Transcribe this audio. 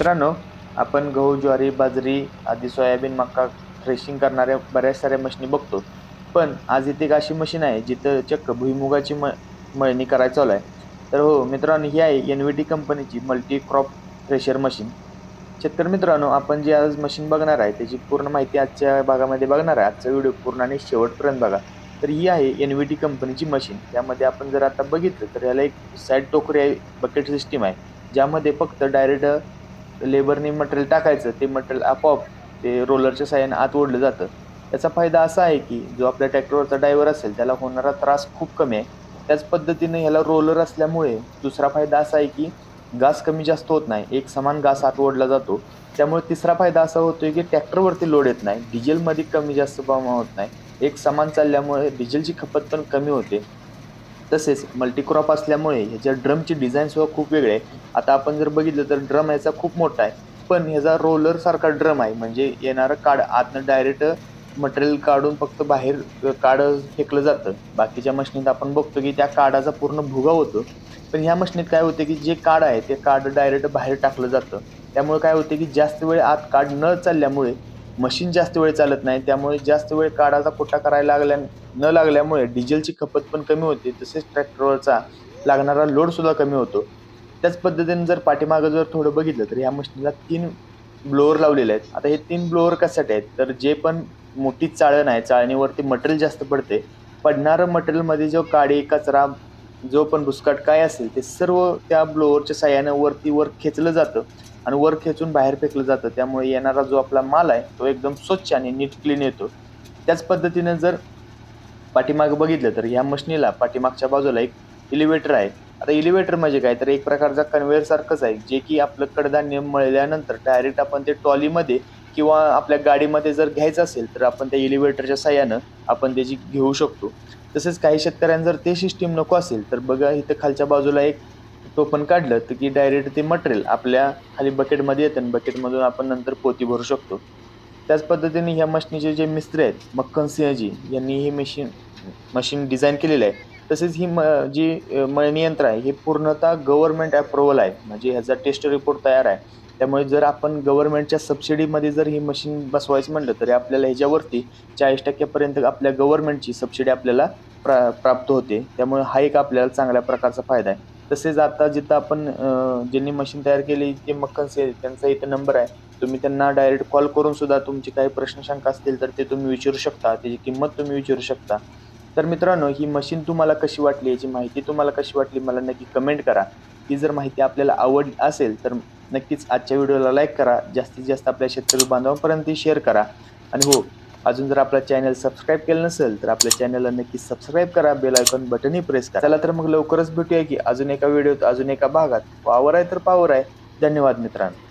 मित्रांनो आपण गहू ज्वारी बाजरी आधी सोयाबीन मका थ्रेशिंग करणाऱ्या बऱ्याच साऱ्या मशीनी बघतो. पण आज इथे एक अशी मशीन आहे जिथं चक्क भुईमुगाची म मळणी करायचं चालू आहे तर हो मित्रांनो ही आहे एन व्ही टी कंपनीची मल्टी क्रॉप थ्रेशर मशीन शेतकरी मित्रांनो आपण जे आज मशीन बघणार आहे त्याची पूर्ण माहिती आजच्या भागामध्ये बघणार आहे. आजचा व्हिडिओ पूर्ण आणि शेवटपर्यंत बघा. तर ही आहे एन व्ही टी कंपनीची मशीन. त्यामध्ये आपण जर आता बघितलं तर याला एक साईड टोकरी आहे बकेट सिस्टीम आहे. ज्यामध्ये फक्त डायरेक्ट लेबरने मटेरियल टाकायचं ते मटेरियल आपोआप ते रोलरच्या साह्याने आत ओढलं जातं. त्याचा फायदा असा आहे की जो आपल्या ट्रॅक्टरवरचा ड्रायव्हर असेल त्याला होणारा त्रास खूप कमी आहे. त्याच पद्धतीने ह्याला रोलर असल्यामुळे दुसरा फायदा असा आहे की घास कमी जास्त होत नाही. एक समान घास आत ओढला जातो. त्यामुळे तिसरा फायदा असा होतो की ट्रॅक्टरवरती लोड येत नाही. डिझेलमध्ये कमी जास्त प्रमाण होत नाही. एक समान चालल्यामुळे डिझेलची खपत पण कमी होते. तसेच मल्टीक्रॉप असल्यामुळे ह्याच्या ड्रमची डिझाईनसुद्धा खूप वेगळे आहे. आता आपण जर बघितलं तर ड्रम याचा खूप मोठा आहे. पण ह्याचा रोलर सारखा ड्रम आहे. म्हणजे येणारं काड आतनं डायरेक्ट मटेरियल काढून फक्त बाहेर काड फेकलं जातं. बाकीच्या मशनीत आपण बघतो की त्या काडाचा पूर्ण भुगा होतो. पण ह्या मशनीत काय होते की जे काड आहे ते काढ डायरेक्ट बाहेर टाकलं जातं. त्यामुळे काय होते की जास्त वेळ आत काढ न चालल्यामुळे मशीन जास्त वेळ चालत नाही त्यामुळे जास्त वेळ काढाचा कोटा करायला लागल्या न लागल्यामुळे डिझेलची खपत पण कमी होते तसेच ट्रॅक्टरवरचा लागणारा लोडसुद्धा कमी होतो. त्याच पद्धतीने जर पाठीमागं जर थोडं बघितलं तर ह्या मशीनला तीन ब्लोअर लावलेले आहेत. आता हे तीन ब्लोअर कशासाठी आहेत? तर जे पण मोठी चाळण आहे चाळणीवरती मटेरियल जास्त पडते पडणारं मटेरियलमध्ये जो काडी कचरा जो पण बुसकाट काय असेल ते सर्व त्या ब्लोअरच्या साह्यानं वरती वर खेचलं जातं. आणि वर खेचून बाहेर फेकलं जातं. त्यामुळे येणारा जो आपला माल आहे तो एकदम स्वच्छ आणि नीट क्लीन येतो. त्याच पद्धतीने जर पाठीमागं बघितलं तर ह्या मशनीला पाठीमागच्या बाजूला एक इलिव्हेटर आहे. आता इलिव्हेटर म्हणजे काय? तर एक प्रकारचा कन्व्हेअर सारखंच आहे जे की आपलं कडधान्य मळल्यानंतर डायरेक्ट आपण ते ट्रॉलीमध्ये किंवा आपल्या गाडीमध्ये जर घ्यायचं असेल तर आपण त्या इलिव्हेटरच्या साह्यानं आपण त्याची घेऊ शकतो. तसेच काही शेतकऱ्यांना जर ते सिस्टीम नको असेल तर बघा इथं खालच्या बाजूला एक टोपण काढलं तर की डायरेक्ट ते मटेरियल आपल्या खाली बकेटमध्ये येतं आणि बकेटमधून आपण नंतर पोती भरू शकतो. त्याच पद्धतीने ह्या मशीनीचे जे मिस्त्री आहेत मक्कन सिंहजी यांनी ही मशीन मशीन डिझाईन केलेलं आहे. तसेच ही म जी मळणी यंत्र आहे हे पूर्णतः गव्हर्नमेंट अप्रुव्हल आहे. म्हणजे ह्याचा टेस्ट रिपोर्ट तयार आहे. त्यामुळे जर आपण गव्हर्नमेंटच्या सबसिडीमध्ये जर ही मशीन बसवायचं म्हणलं तरी आपल्याला ह्याच्यावरती चाळीस टक्क्यापर्यंत आपल्या गव्हर्नमेंटची सबसिडी आपल्याला प्रा प्राप्त होते. त्यामुळे हा एक आपल्याला चांगल्या प्रकारचा फायदा आहे. तसेच आता जिथं आपण ज्यांनी मशीन तयार केली ते मक्कन से त्यांचा इथं नंबर आहे. तुम्ही त्यांना डायरेक्ट कॉल करून सुद्धा तुमची काही प्रश्न शंका असतील तर ते तुम्ही विचारू शकता. त्याची किंमत तुम्ही विचारू शकता. तर मित्रांनो ही मशीन तुम्हाला कशी वाटली याची माहिती तुम्हाला कशी वाटली मला नक्की कमेंट करा. ही जर माहिती आपल्याला आवडली असेल तर नक्कीच आजच्या व्हिडिओला लाईक करा. जास्तीत जास्त आपल्या शेतकरी बांधवांपर्यंत ती शेअर करा. आणि हो अजून जर आपला चॅनल सबस्क्राईब केलं नसेल तर आपल्या चॅनलला नक्की सबस्क्राईब करा बेल आयकॉन बटनही प्रेस करा. चला तर मग लवकरच भेटूया की अजून एका व्हिडिओत अजून एका भागात. पावर आहे तर पावर आहे. धन्यवाद मित्रांनो.